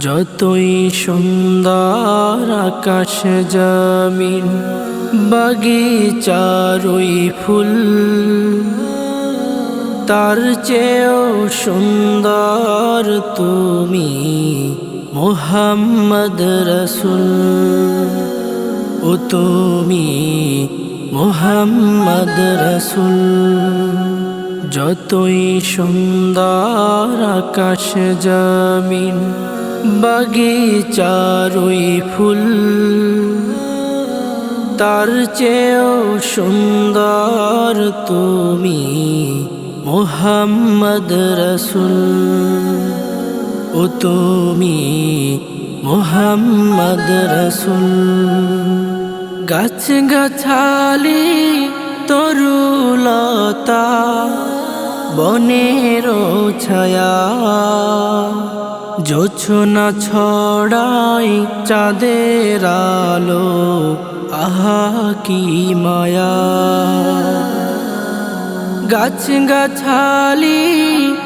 যতই সুন্দর আকাশ জমিন বাগিচারই ফুল, তার চেয়েও সুন্দর তুমি মোহাম্মদ রসুল। ও তুমি মোহাম্মদ রসুল। যতই সুন্দর আকাশ জমিন বাগিচারই ফুল, তার চেয়েও সুন্দর তুমি মোহাম্মদ রসুল। ও তুমি মোহাম্মদ রসুল। গাছ গাছালি তরুলতা, বনের ছায়া। জোছনা ছড়াই চাঁদের আলো, আহা কি মায়া। গাছ গাছালি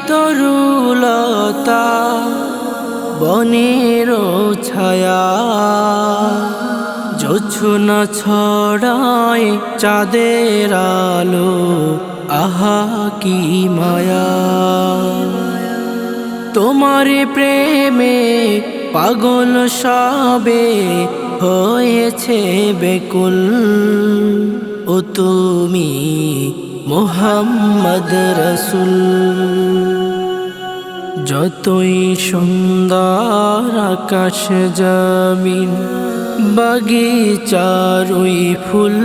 তরুলতা, বনের ছায়া। জোছনা ছড়ায় চাঁদের আলো, আহা কি মায়া। তোমার প্রেমে পাগল সবে হয়েছে বেকুল। ও তুমি মোহাম্মদ রসুল। যতই সুন্দর আকাশ জমিন বাগিচারই ফুল।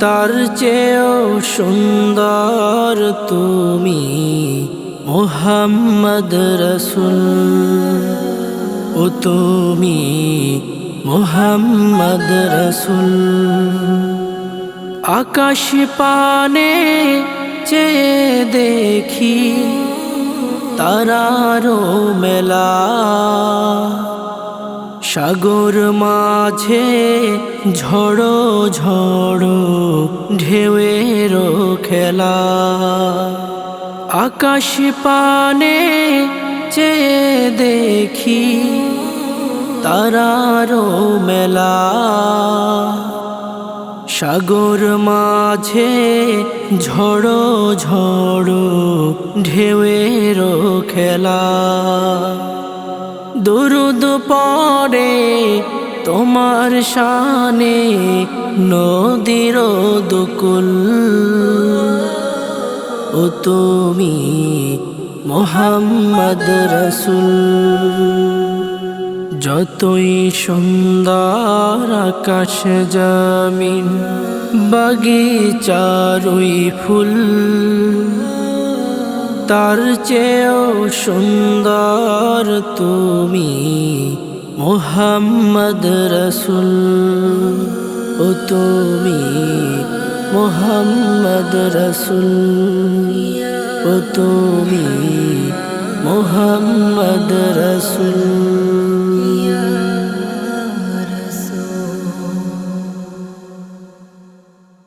তার চেয়েও সুন্দর তুমি মোহাম্মদ রসুল। ও তুমি মোহাম্মদ রসুল। আকাশ পানে চেয়ে দেখি তারারও মেলা। সাগর মাঝে ঝড়ো ঝড়ো ঢেউয়েরও খেলা। আকাশ পানে চেয়ে দেখি তারারও মেলা। সাগর মাঝে ঝড়ো ঝড়ো ঢেউয়েরও খেলা। দুরুদ পরে তোমার শানে, নদীর দুকুল। ও তুমি মোহাম্মদ রসুল, যতই সুন্দর আকাশ জমিন, বাগিচারই ফুল। তার চেয়েও সুন্দর তুমি মোহাম্মদ রসুল। ও তুমি মোহাম্মদ রসুল। ও তুমি মোহাম্মদ রসুল।